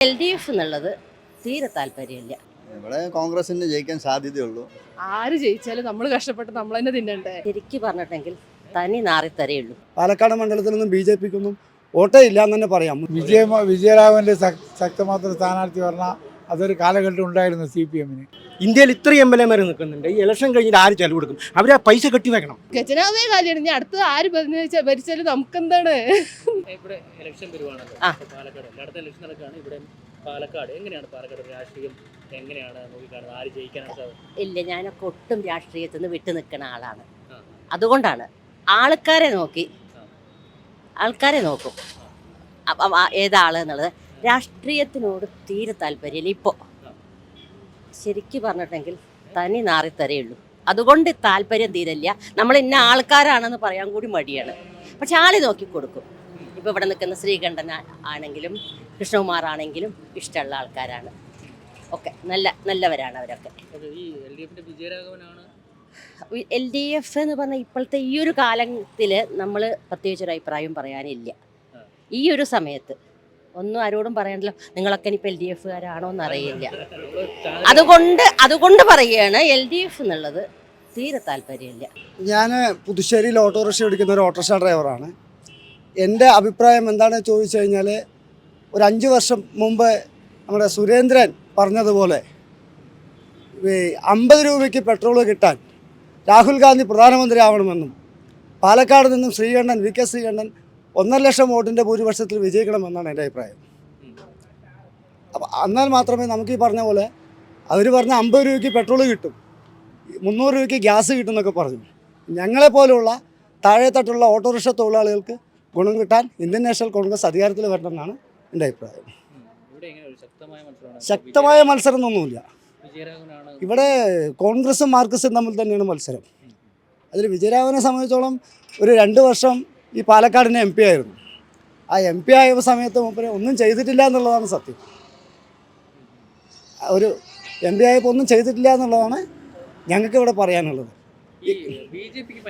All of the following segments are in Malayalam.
എൽ ഡി എഫ് എന്നുള്ളത് തീരെ താല്പര്യമില്ല. ഇവിടെ കോൺഗ്രസിന് ജയിക്കാൻ സാധ്യതയുള്ളൂ. ആര് ജയിച്ചാലും നമ്മൾ കഷ്ടപ്പെട്ട് നമ്മൾ തന്നെ തിന്നണ്ടേ? ശരിക്ക് പറഞ്ഞിട്ടെങ്കിൽ തനി നാറിത്തരയുള്ളൂ പാലക്കാട് മണ്ഡലത്തിലൊന്നും ബി ജെ പിക്കൊന്നും വോട്ടേ ഇല്ല എന്ന് തന്നെ പറയാം. വിജയ വിജയരാഘവന്റെ ശക്- ശക്തമാത്ര സ്ഥാനാർത്ഥി പറഞ്ഞാൽ അതൊരു കാലഘട്ടം ഉണ്ടായിരുന്നു സി പി എമ്മിന്. ഇന്ത്യയിൽ ഇത്രയും എം എൽ എമാർ നിൽക്കുന്നുണ്ട്. ഈ ഇലക്ഷൻ കഴിഞ്ഞിട്ട് ആര് ചെലവ് കൊടുക്കും? അവരെ പൈസ കെട്ടി വെക്കണം. ഖജനാവേ കാലിയാണ്. ഇനി അടുത്ത് ആര് ഭരിച്ച- ഭരിച്ചാലും നമുക്കെന്താണ്? ഇവിടെ ഇലക്ഷൻ വരുവാണല്ലോ. പാലക്കാട് അടുത്ത ഇലക്ഷൻ നടക്കുകയാണ് ഇവിടെ പാലക്കാട് എങ്ങനെയാണ് പാലക്കാട് രാഷ്ട്രീയം എങ്ങനെയാണ് നോക്കിക്കാണുന്നത്? ആര് ജയിക്കാനാണ് ഇല്ല ഞാനൊക്കെ ഒട്ടും രാഷ്ട്രീയത്തിൽ നിന്ന് വിട്ടു നിൽക്കുന്ന ആളാണ്. അതുകൊണ്ടാണ് ആൾക്കാരെ നോക്കി. ആൾക്കാരെ നോക്കും. ഏതാൾ എന്നുള്ളത്? രാഷ്ട്രീയത്തിനോട് തീരെ താല്പര്യമില്ല ഇപ്പോൾ. ശരിക്ക് പറഞ്ഞിട്ടെങ്കിൽ തനി നാറിത്തരയുള്ളൂ അതുകൊണ്ട് താല്പര്യം തീരല്ല. നമ്മൾ ഇന്ന ആൾക്കാരാണെന്ന് പറയാൻ കൂടി മടിയാണ്. പക്ഷെ ആളി നോക്കി കൊടുക്കും. ഇപ്പോൾ ഇവിടെ നിൽക്കുന്ന ശ്രീകണ്ഠൻ ആണെങ്കിലും കൃഷ്ണകുമാർ ആണെങ്കിലും ഇഷ്ടമുള്ള ആൾക്കാരാണ്. ഒക്കെ നല്ല നല്ലവരാണ് അവരൊക്കെ. എൽ ഡി എഫ് എന്ന് പറഞ്ഞാൽ ഇപ്പോഴത്തെ ഈ ഒരു കാലത്തിൽ നമ്മൾ പ്രത്യേകിച്ചൊരു അഭിപ്രായം പറയാനില്ല. ഈ ഒരു സമയത്ത് ഒന്നും ആരോടും പറയണ്ടല്ലോ. നിങ്ങളൊക്കെ ഇനിയിപ്പോൾ എൽ ഡി എഫുകാരാണോ എന്നറിയില്ല. അതുകൊണ്ട് അതുകൊണ്ട് പറയുകയാണ് എൽ ഡി എഫ് എന്നുള്ളത് തീരെ താല്പര്യമില്ല. ഞാൻ പുതുശ്ശേരിയിൽ ഓട്ടോറിക്ഷ ഓടിക്കുന്ന ഒരു ഓട്ടോറിക്ഷ ഡ്രൈവറാണ്. എന്റെ അഭിപ്രായം എന്താണെന്ന് ചോദിച്ചു കഴിഞ്ഞാൽ ഒരു അഞ്ച് വർഷം മുമ്പ് നമ്മുടെ സുരേന്ദ്രൻ പറഞ്ഞതുപോലെ അമ്പത് രൂപയ്ക്ക് പെട്രോൾ കിട്ടാൻ രാഹുൽ ഗാന്ധി പ്രധാനമന്ത്രി ആവണമെന്നും പാലക്കാട് നിന്നും ശ്രീകണ്ഠൻ വി കെ ശ്രീകണ്ഠൻ ഒന്നര ലക്ഷം വോട്ടിന്റെ ഭൂരിപക്ഷത്തിൽ വിജയിക്കണമെന്നാണ് എന്റെ അഭിപ്രായം. അപ്പം എന്നാൽ മാത്രമേ നമുക്ക് ഈ പറഞ്ഞ പോലെ അവർ പറഞ്ഞ അമ്പത് രൂപയ്ക്ക് പെട്രോൾ കിട്ടും മുന്നൂറ് രൂപയ്ക്ക് ഗ്യാസ് കിട്ടും എന്നൊക്കെ പറഞ്ഞു. ഞങ്ങളെപ്പോലുള്ള താഴെത്തട്ടുള്ള ഓട്ടോറിക്ഷ തൊഴിലാളികൾക്ക് ഗുണം കിട്ടാൻ ഇന്ത്യൻ നാഷണൽ കോൺഗ്രസ് അധികാരത്തിൽ വരണമെന്നാണ് എന്റെ അഭിപ്രായം. ശക്തമായ മത്സരം ഒന്നുമില്ല ഇവിടെ കോൺഗ്രസും മാർക്സിസും തമ്മിൽ തന്നെയാണ് മത്സരം. അതിൽ വിജയരാഘവനെ സംബന്ധിച്ചോളം ഒരു രണ്ട് വർഷം ഈ പാലക്കാടിന്റെ എം പി ആയിരുന്നു. ആ എം പി ആയ സമയത്ത് മൂപ്പര് ഒന്നും ചെയ്തിട്ടില്ല എന്നുള്ളതാണ് സത്യം. ഒരു എം പി ആയപ്പോൾ ഒന്നും ചെയ്തിട്ടില്ല എന്നുള്ളതാണ് ഞങ്ങൾക്ക് ഇവിടെ പറയാനുള്ളത്. ബി ജെ പിക്ക്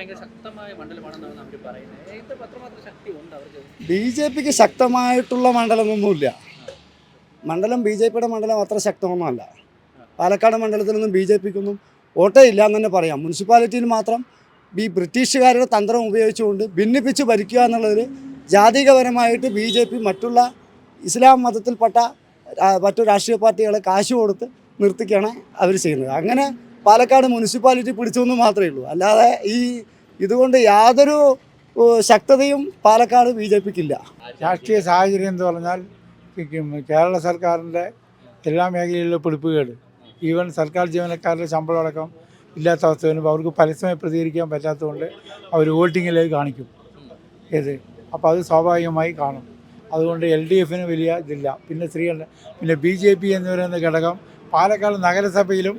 ബി ജെ ശക്തമായിട്ടുള്ള മണ്ഡലമൊന്നുമില്ല. മണ്ഡലം ബി ജെ പിയുടെ മണ്ഡലം അത്ര ശക്തമൊന്നുമല്ല. പാലക്കാട് മണ്ഡലത്തിലൊന്നും ബി ജെ പിക്കൊന്നും വോട്ടേ ഇല്ല എന്ന് തന്നെ പറയാം. മുനിസിപ്പാലിറ്റിയിൽ മാത്രം ഈ ബ്രിട്ടീഷുകാരുടെ തന്ത്രം ഉപയോഗിച്ചുകൊണ്ട് ഭിന്നിപ്പിച്ച് ഭരിക്കുക എന്നുള്ളതിൽ ജാതികപരമായിട്ട് ബി ജെ പി മറ്റുള്ള ഇസ്ലാം മതത്തിൽപ്പെട്ട മറ്റു രാഷ്ട്രീയ പാർട്ടികളെ കാശ് കൊടുത്ത് നിർത്തിക്കുകയാണ് അവർ ചെയ്യുന്നത്. അങ്ങനെ പാലക്കാട് മുനിസിപ്പാലിറ്റി പിടിച്ചു എന്ന് മാത്രമേ ഉള്ളൂ. അല്ലാതെ ഈ ഇതുകൊണ്ട് യാതൊരു ശക്തതയും പാലക്കാട് ബി ജെ പിക്കില്ല രാഷ്ട്രീയ സാഹചര്യം എന്ന് പറഞ്ഞാൽ കേരള സർക്കാരിന്റെ എല്ലാ മേഖലയിലുള്ള പിടിപ്പുകേട്. ഈവൻ സർക്കാർ ജീവനക്കാരുടെ ശമ്പളം അടക്കം ഇല്ലാത്ത അവസ്ഥ വരുമ്പോൾ അവർക്ക് പരസ്യമായി പ്രതികരിക്കാൻ പറ്റാത്തതുകൊണ്ട് അവർ വോട്ടിങ്ങിലേക്ക് കാണിക്കും. ഏത്? അപ്പോൾ അത് സ്വാഭാവികമായി കാണും. അതുകൊണ്ട് എൽ ഡി എഫിന് വലിയ ഇതില്ല. പിന്നെ സ്ത്രീകളുടെ പിന്നെ ബി ജെ പി എന്ന് പറയുന്ന ഘടകം പാലക്കാട് നഗരസഭയിലും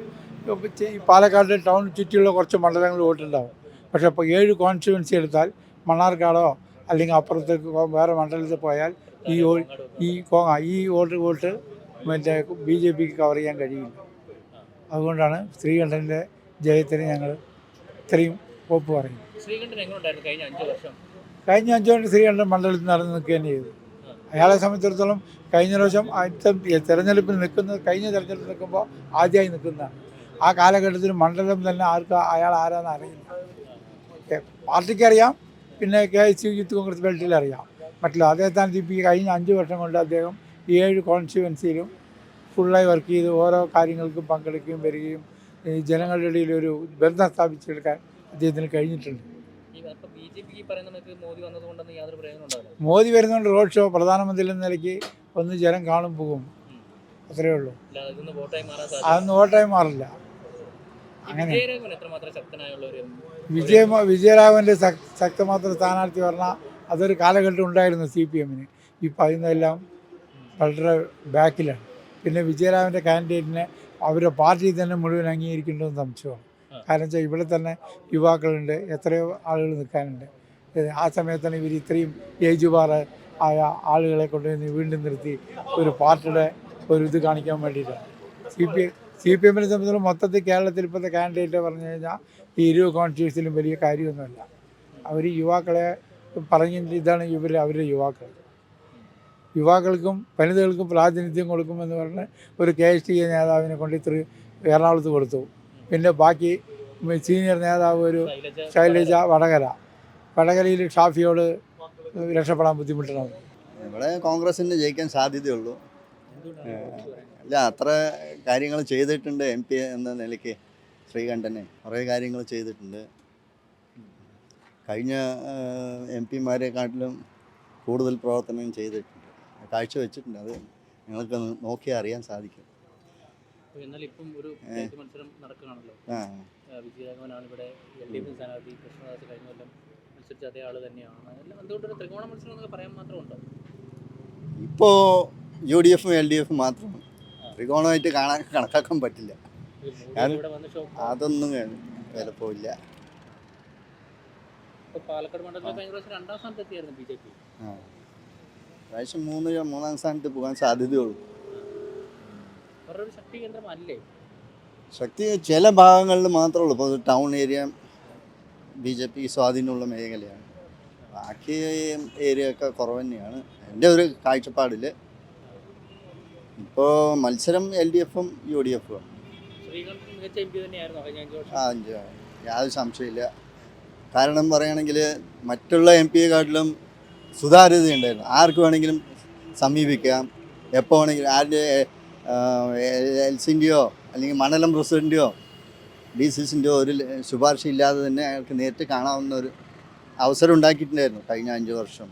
പാലക്കാട് ടൗൺ ചുറ്റിയുള്ള കുറച്ച് മണ്ഡലങ്ങളിൽ വോട്ടുണ്ടാവും. പക്ഷേ ഇപ്പോൾ ഏഴ് കോൺസ്റ്റിറ്റ്യുവൻസി എടുത്താൽ മണ്ണാർക്കാടോ അല്ലെങ്കിൽ അപ്പുറത്തേക്ക് വേറെ മണ്ഡലത്തിൽ പോയാൽ ഈ ഈ കോങ്ങ ഈ വോട്ട് വോട്ട് മറ്റേ ബി ജെ പിക്ക് കവർ ചെയ്യാൻ കഴിയില്ല. അതുകൊണ്ടാണ് ശ്രീകണ്ഠന്റെ ജയത്തിന് ഞങ്ങൾ ഇത്രയും ഒപ്പ് പറയും. ഉണ്ടായിരുന്നു കഴിഞ്ഞ അഞ്ചു വർഷം? ശ്രീകണ്ഠൻ മണ്ഡലത്തിൽ നടന്ന് നിൽക്കുകയാണ് ചെയ്തു അയാളെ സംബന്ധിച്ചിടത്തോളം കഴിഞ്ഞ പ്രാവശ്യം അടുത്ത തെരഞ്ഞെടുപ്പിൽ നിൽക്കുന്നത് കഴിഞ്ഞ തെരഞ്ഞെടുപ്പിൽ നിൽക്കുമ്പോൾ ആദ്യമായി നിൽക്കുന്ന ആ കാലഘട്ടത്തിൽ മണ്ഡലം തന്നെ ആർക്കും അയാൾ ആരാന്ന് അറിയില്ല. പാർട്ടിക്കറിയാം പിന്നെ K S U youth Congress ബെൽറ്റിൽ അറിയാം. മറ്റുള്ള അദ്ദേഹത്താൻ ഇപ്പം ഇപ്പോൾ ഈ കഴിഞ്ഞ അഞ്ച് വർഷം കൊണ്ട് അദ്ദേഹം ഈ ഏഴ് കോൺസ്റ്റിറ്റ്യുവൻസിയിലും ഫുള്ളായി വർക്ക് ചെയ്ത് ഓരോ കാര്യങ്ങൾക്കും പങ്കെടുക്കുകയും വരികയും ഈ ജനങ്ങളുടെ ഇടയിൽ ഒരു ബന്ധം സ്ഥാപിച്ചെടുക്കാൻ അദ്ദേഹത്തിന് കഴിഞ്ഞിട്ടുണ്ട്. മോദി വരുന്നുണ്ട് റോഡ് ഷോ പ്രധാനമന്ത്രി എന്ന നിലയ്ക്ക് ഒന്ന് ജനം കാണും പോകും. അത്രയേ ഉള്ളൂ. അതൊന്നും വോട്ടായി മാറില്ല. അങ്ങനെ. വിജയ വിജയരാഘവന്റെ ശക്- ശക്തമാത്ര സ്ഥാനാർത്ഥി പറഞ്ഞാൽ അതൊരു കാലഘട്ടം ഉണ്ടായിരുന്നു സി പി എമ്മിന്. ഈ പറയുന്നതെല്ലാം വളരെ ബാക്കിലാണ് പിന്നെ വിജയരാഘവന്റെ കാൻഡിഡേറ്റിനെ അവരുടെ പാർട്ടി തന്നെ മുഴുവൻ അംഗീകരിക്കേണ്ടതെന്ന് സംശയമാണ്. കാരണം വെച്ചാൽ ഇവിടെ തന്നെ യുവാക്കളുണ്ട് എത്രയോ ആളുകൾ നിൽക്കാനുണ്ട്. ആ സമയത്ത് തന്നെ ഇവർ ഇത്രയും ഏജ് പാറ ആയ ആളുകളെ കൊണ്ടുവന്ന് വീണ്ടും നിർത്തി ഒരു പാർട്ടിയുടെ ഒരു ഇത് കാണിക്കാൻ വേണ്ടിയിട്ടാണ് സി പി സി പി എമ്മിനെ സംബന്ധിച്ചിടത്തോളം മൊത്തത്തിൽ കേരളത്തിൽ ഇപ്പോഴത്തെ കാൻഡിഡേറ്റ് പറഞ്ഞു കഴിഞ്ഞാൽ ഈ ഇരുപത് കോൺസ്റ്റിറ്റ്യൂൻസിലും വലിയ കാര്യമൊന്നുമില്ല. അവർ യുവാക്കളെ പറഞ്ഞിട്ട് ഇതാണ് ഇവർ അവരുടെ യുവാക്കൾ. യുവാക്കൾക്കും വനിതകൾക്കും പ്രാതിനിധ്യം കൊടുക്കുമെന്ന് പറഞ്ഞ് ഒരു കെ എസ് ടി എ നേതാവിനെ കൊണ്ട് ഇത്ര എറണാകുളത്ത് കൊടുത്തു. പിന്നെ ബാക്കി സീനിയർ നേതാവ് ഒരു ശൈലജ വടകര. വടകരയിൽ ഷാഫിയോട് രക്ഷപ്പെടാൻ ബുദ്ധിമുട്ടണം. ഇവിടെ കോൺഗ്രസിന് ജയിക്കാൻ സാധ്യതയുള്ളൂ. അല്ല അത്ര കാര്യങ്ങൾ ചെയ്തിട്ടുണ്ട് എം പി എന്ന നിലയ്ക്ക് ശ്രീകണ്ഠനെ. കുറേ കാര്യങ്ങൾ ചെയ്തിട്ടുണ്ട്. കഴിഞ്ഞ എം പിമാരെക്കാട്ടിലും കൂടുതൽ പ്രവർത്തനം ചെയ്തിട്ടുണ്ട്. കാഴ്ചവെച്ചിട്ടുണ്ട് അത് നിങ്ങൾക്ക് നോക്കിയാൽ അറിയാൻ സാധിക്കും. എന്നാൽ ഇപ്പം ഒരു മത്സരം നടക്കുകയാണല്ലോ. വിജയരാഘവനാണ് ഇവിടെ എൽ ഡി എഫ് സ്ഥാനാർത്ഥി കൃഷ്ണദാസ് കഴിഞ്ഞ കൊല്ലം മത്സരിച്ച അതേ ആൾ തന്നെയാണ്. എന്തുകൊണ്ടൊരു ത്രികോണ മത്സരം എന്നൊക്കെ പറയാൻ മാത്രമുണ്ടോ? ഇപ്പോൾ യു ഡി എഫും എൽ ഡി എഫും മാത്രം ത്രികോണമായിട്ട് കാണാൻ കണക്കാക്കാൻ പറ്റില്ല. അതൊന്നും ഇപ്പൊ പാലക്കാട് മണ്ഡലത്തിൽ കഴിഞ്ഞ പ്രാവശ്യം രണ്ടാം സ്ഥാനത്ത് എത്തിയായിരുന്നു ബി ജെ പി. പ്രാവശ്യം മൂന്ന് മൂന്നാം സ്ഥാനത്ത് പോകാൻ സാധ്യതയുള്ളൂ. ശക്തി കേന്ദ്രമല്ലേ ശക്തി ചില ഭാഗങ്ങളിൽ മാത്രമേ ഉള്ളൂ ഇപ്പോൾ town area B J P സ്വാധീനമുള്ള മേഖലയാണ്. ബാക്കി ഏരിയ ഒക്കെ കുറവ് തന്നെയാണ്. എന്റെ ഒരു കാഴ്ചപ്പാടിൽ ഇപ്പോൾ മത്സരം എൽ ഡി എഫും യു ഡി എഫും അഞ്ച് യാതൊരു സംശയമില്ല കാരണം പറയുകയാണെങ്കിൽ മറ്റുള്ള എം പിയെക്കാട്ടിലും സുതാര്യതയുണ്ടായിരുന്നു. ആർക്ക് വേണമെങ്കിലും സമീപിക്കാം. എപ്പോൾ വേണമെങ്കിലും ആരുടെ എൽ സിന്റെയോ അല്ലെങ്കിൽ മണ്ഡലം പ്രസിഡന്റെയോ ഡി സി സിന്റെയോ ഒരു ശുപാർശ ഇല്ലാതെ തന്നെ അയാൾക്ക് നേരിട്ട് കാണാവുന്ന ഒരു അവസരം ഉണ്ടാക്കിയിട്ടുണ്ടായിരുന്നു കഴിഞ്ഞ അഞ്ച് വർഷം.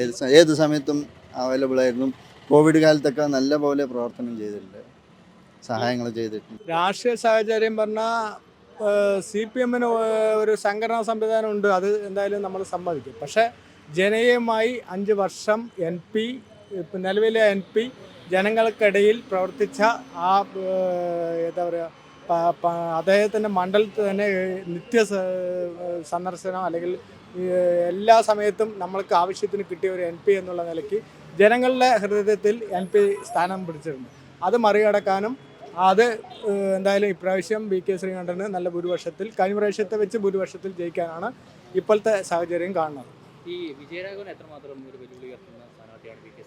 ഏത് ഏത് സമയത്തും അവൈലബിൾ ആയിരുന്നു. കോവിഡ് കാലത്തൊക്കെ നല്ല പോലെ പ്രവർത്തനം ചെയ്തിട്ടുണ്ട്. സഹായങ്ങൾ ചെയ്തിട്ടുണ്ട്. രാഷ്ട്രീയ സാഹചര്യം പറഞ്ഞാൽ സി പി എമ്മിന് ഒരു സംഘടനാ സംവിധാനം ഉണ്ട്. അത് എന്തായാലും നമ്മൾ സമ്മതിക്കും. പക്ഷേ ജനകീയമായി അഞ്ച് വർഷം എൻ പി നിലവിലെ എൻ പി ജനങ്ങൾക്കിടയിൽ പ്രവർത്തിച്ച ആ എന്താ പറയുക അദ്ദേഹത്തിന്റെ മണ്ഡലത്തിൽ തന്നെ നിത്യ സന്ദർശനം അല്ലെങ്കിൽ എല്ലാ സമയത്തും നമ്മൾക്ക് ആവശ്യത്തിന് കിട്ടിയ ഒരു എൻ പി എന്നുള്ള നിലയ്ക്ക് ജനങ്ങളുടെ ഹൃദയത്തിൽ എൻ പി സ്ഥാനം പിടിച്ചിട്ടുണ്ട് അത് മറികടക്കാനും അത് എന്തായാലും ഇപ്രാവശ്യം ബി കെ ശ്രീകണ്ഠന് നല്ല ഭൂരിപക്ഷത്തിൽ കഴിഞ്ഞ പ്രാവശ്യത്തെ വെച്ച് ഭൂരിപക്ഷത്തിൽ ജയിക്കാനാണ് ഇപ്പോഴത്തെ സാഹചര്യം കാണുന്നത്. ഈ വിജയരാഘവൻ എത്രമാത്രം ഒരു വെല്ലുവിളി ഉയർത്തുന്ന സ്ഥാനാർത്ഥിയാണ് വി കെ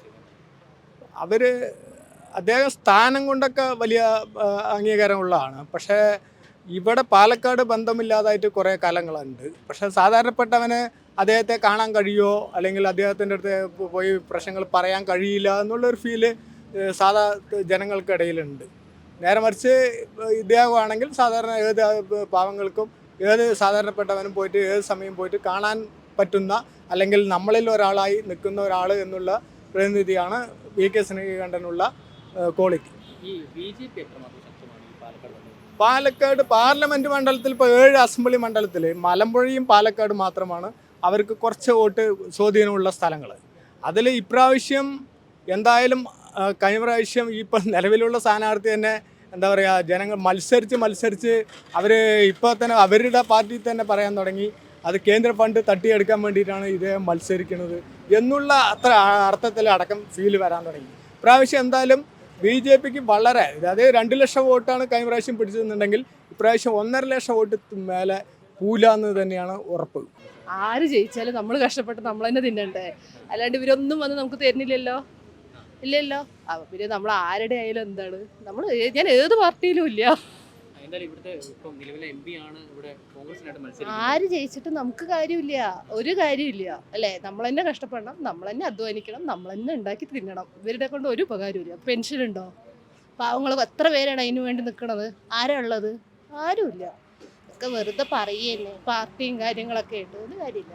അദ്ദേഹം സ്ഥാനം കൊണ്ടൊക്കെ വലിയ അംഗീകാരമുള്ള അംഗീകാരമുള്ളതാണ്. പക്ഷേ ഇവിടെ പാലക്കാട് ബന്ധമില്ലാതായിട്ട് കുറേ കാലങ്ങളുണ്ട്. പക്ഷേ സാധാരണപ്പെട്ടവന് അദ്ദേഹത്തെ കാണാൻ കഴിയുമോ? അല്ലെങ്കിൽ അദ്ദേഹത്തിന്റെ അടുത്ത് പോയി പ്രശ്നങ്ങൾ പറയാൻ കഴിയില്ല എന്നുള്ളൊരു ഫീൽ സാധാ ജനങ്ങൾക്കിടയിലുണ്ട്. നേരെ മറിച്ച് ഇദ്ദേഹമാണെങ്കിൽ സാധാരണ ഏത് പാവങ്ങൾക്കും ഏത് സാധാരണപ്പെട്ടവനും പോയിട്ട് ഏത് സമയം പോയിട്ട് കാണാൻ പറ്റുന്ന അല്ലെങ്കിൽ നമ്മളിൽ ഒരാളായി നിൽക്കുന്ന ഒരാൾ എന്നുള്ള പ്രതിനിധിയാണ് വി കെ ശ്രീകണ്ഠനുള്ള ക്വാളിറ്റി പാലക്കാട് പാർലമെന്റ് മണ്ഡലത്തിൽ ഇപ്പോൾ ഏഴ് അസംബ്ലി മണ്ഡലത്തിൽ മലമ്പുഴയും പാലക്കാട് മാത്രമാണ് അവർക്ക് കുറച്ച് വോട്ട് സ്വാധീനമുള്ള സ്ഥലങ്ങൾ. അതിൽ ഇപ്രാവശ്യം എന്തായാലും കഴിഞ്ഞ പ്രാവശ്യം ഇപ്പോൾ നിലവിലുള്ള സ്ഥാനാർത്ഥി തന്നെ എന്താ പറയുക ജനങ്ങൾ മത്സരിച്ച് മത്സരിച്ച് അവർ ഇപ്പോൾ തന്നെ അവരുടെ പാർട്ടി തന്നെ പറയാൻ തുടങ്ങി. അത് കേന്ദ്ര ഫണ്ട് തട്ടിയെടുക്കാൻ വേണ്ടിയിട്ടാണ് ഇദ്ദേഹം മത്സരിക്കുന്നത് എന്നുള്ള അത്ര അർത്ഥത്തിൽ അടക്കം ഫീൽ വരാൻ തുടങ്ങി. ഇപ്രാവശ്യം എന്തായാലും ബി ജെ പിക്ക് വളരെ അതായത് രണ്ട് ലക്ഷം വോട്ടാണ് കഴിഞ്ഞ പ്രാവശ്യം പിടിച്ചതെന്നുണ്ടെങ്കിൽ ഇപ്രാവശ്യം ഒന്നര ലക്ഷം വോട്ട് മേലെ പൂലാന്ന് തന്നെയാണ് ഉറപ്പ്. ആര് ജയിച്ചാലും നമ്മൾ കഷ്ടപ്പെട്ട് നമ്മൾ തന്നെ തിന്നണ്ടേ? അല്ലാണ്ട് ഇവരൊന്നും വന്ന് നമുക്ക് തരുന്നില്ലല്ലോ? ഇല്ലല്ലോ? പിന്നെ നമ്മൾ ആരുടെ ആയാലും എന്താണ്? നമ്മൾ ഞാൻ ഏത് പാർട്ടിയിലും ഇല്ല. ആര് ജയിച്ചിട്ട് നമുക്ക് കാര്യമില്ല. ഒരു കാര്യമില്ല. അല്ലെ? നമ്മൾ തന്നെ കഷ്ടപ്പെടണം നമ്മൾ തന്നെ അധ്വാനിക്കണം നമ്മൾ തന്നെ ഉണ്ടാക്കി തിന്നണം. ഇവരുടെ കൊണ്ട് ഒരു ഉപകാരമില്ല പെൻഷൻ ഉണ്ടോ? പാവങ്ങൾ എത്ര പേരാണ് അതിനു വേണ്ടി നിൽക്കണത് ആരാ ഉള്ളത്? ആരുമില്ല. ഒക്കെ വെറുതെ പറയുന്നേ പാർട്ടിയും കാര്യങ്ങളൊക്കെ ആയിട്ട് ഒരു കാര്യമില്ല.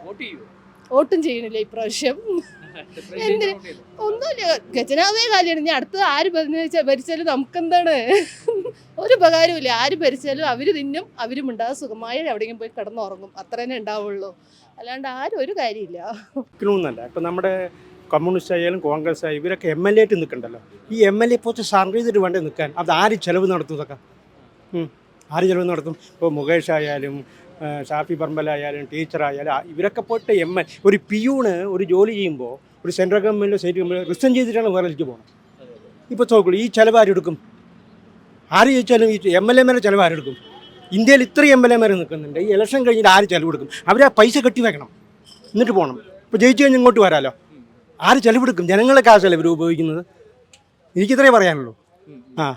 വോട്ട് ചെയ്യൂ വോട്ടും ചെയ്യണില്ല ഇപ്രാവശ്യം എന്തിന്? ഒന്നുമില്ല ഖജനാവേ കാലിയാണ്. ഞാൻ അടുത്ത് ആര് ഭരിച്ചാൽ ഭരിച്ചാലും നമുക്കെന്താണ്? ഒരു ഉപകാരമില്ല ആര് ഭരിച്ചാലും അവർ തിന്നും അവരും ഉണ്ടാകും. സുഖമായി എവിടെയെങ്കിലും പോയി കിടന്നുറങ്ങും. അത്ര തന്നെ ഉണ്ടാവുള്ളൂ. അല്ലാണ്ട് ആരും ഒരു കാര്യമില്ല. ഒന്നല്ല ഇപ്പം നമ്മുടെ കമ്മ്യൂണിസ്റ്റ് ആയാലും കോൺഗ്രസ് ആയാലും ഇവരൊക്കെ എം എൽ എ ആയിട്ട് നിൽക്കണ്ടല്ലോ. ഈ എം എൽ എ പോലത്തെ സർവേ വേണ്ടി നിൽക്കാൻ അത് ആര് ചെലവ് നടത്തും ഇതൊക്കെ. ആര് ചെലവ് നടത്തും? ഇപ്പോൾ മുകേഷ് ആയാലും ഷാഫി പറമ്പലായാലും ടീച്ചറായാലും ഇവരൊക്കെ പോയിട്ട് എം എൽ ഒരു പിയൂണ് ഒരു ജോലി ചെയ്യുമ്പോൾ ഒരു സെൻട്രൽ ഗവൺമെന്റിലോ സ്റ്റേറ്റ് ഗവൺമെന്റിലോ റിസൈൻ ചെയ്തിട്ടാണ് വേറെ എനിക്ക് പോകുന്നത് ഇപ്പോൾ നോക്കുള്ളൂ ഈ ചിലവ് ആരെടുക്കും ആര് ചോദിച്ചാലും ഈ എം എൽ എമാരെ ചിലവ് ആരെടുക്കും ഇന്ത്യയിൽ ഇത്രയും എം എൽ എമാർ നിൽക്കുന്നുണ്ട്. ഈ ഇലക്ഷൻ കഴിഞ്ഞിട്ട് ആര് ചിലവ് കൊടുക്കും ആ പൈസ കെട്ടി വെക്കണം. എന്നിട്ട് പോകണം ഇപ്പോൾ ജയിച്ചു കഴിഞ്ഞ് ഇങ്ങോട്ട് വരാലോ? ആര് ചെലവെടുക്കും? ജനങ്ങളെ കാശല്ല ഇവർ ഉപയോഗിക്കുന്നത്? എനിക്കിത്രേ പറയാനുള്ളൂ. ആ.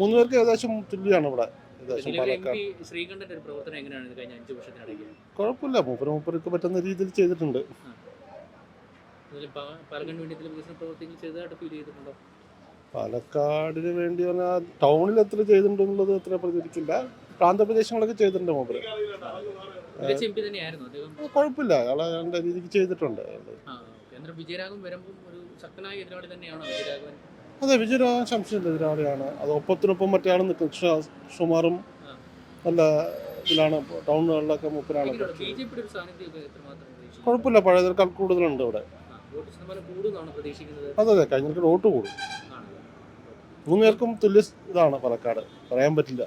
മൂന്ന് പേർക്ക് ഏകദേശം തുല്യമാണ് ഇവിടെ. ശ്രീകണ്ഠന്റെ ഒരു പ്രവർത്തനം എങ്ങനെയാണ് കഴിഞ്ഞ അഞ്ച് വർഷത്തിനിടയ്ക്ക്? കുഴപ്പമില്ല. മൂപ്പര് മൂപ്പർക്ക് പറ്റുന്ന രീതിയിൽ ചെയ്തിട്ടുണ്ട്. പാലക്കാട് വേണ്ടി വികസന ചെയ്തതായിട്ട് ഫീൽ ചെയ്തിട്ടുണ്ടോ? പാലക്കാടിന് വേണ്ടി പറഞ്ഞാൽ ടൗണിൽ എത്ര ചെയ്തിട്ടുണ്ടെന്നുള്ളത് എത്ര പ്രചരിക്കില്ല പ്രാന്തപ്രദേശങ്ങളൊക്കെ ചെയ്തിട്ടുണ്ട് മൂപ്പര്. കുഴപ്പമില്ല. അയാളെ അയാളുടെ രീതിക്ക് ചെയ്തിട്ടുണ്ട്. വിജയരാഘവൻ വരുമ്പോൾ ഒരു ശക്തനായ എതിരാളി തന്നെയാണോ വിജയരാഘവൻ? അതെ വിജയ സംശയമില്ല എതിരാളിയാണ്. അത് ഒപ്പത്തിനൊപ്പം മറ്റേ ആൾ നിൽക്കും സുമാറും നല്ല ഇതിലാണ് ടൗണുകളിലൊക്കെ മൂപ്പരാണ് കുഴപ്പമില്ല പഴയതിനേക്കാൾ കൂടുതലുണ്ട് ഇവിടെ. അതെ അതെ കഴിഞ്ഞ വോട്ട് കൂടും. മൂന്നുപേർക്കും മൂന്ന് തുല്യ ഇതാണ് പാലക്കാട് പറയാൻ പറ്റില്ല.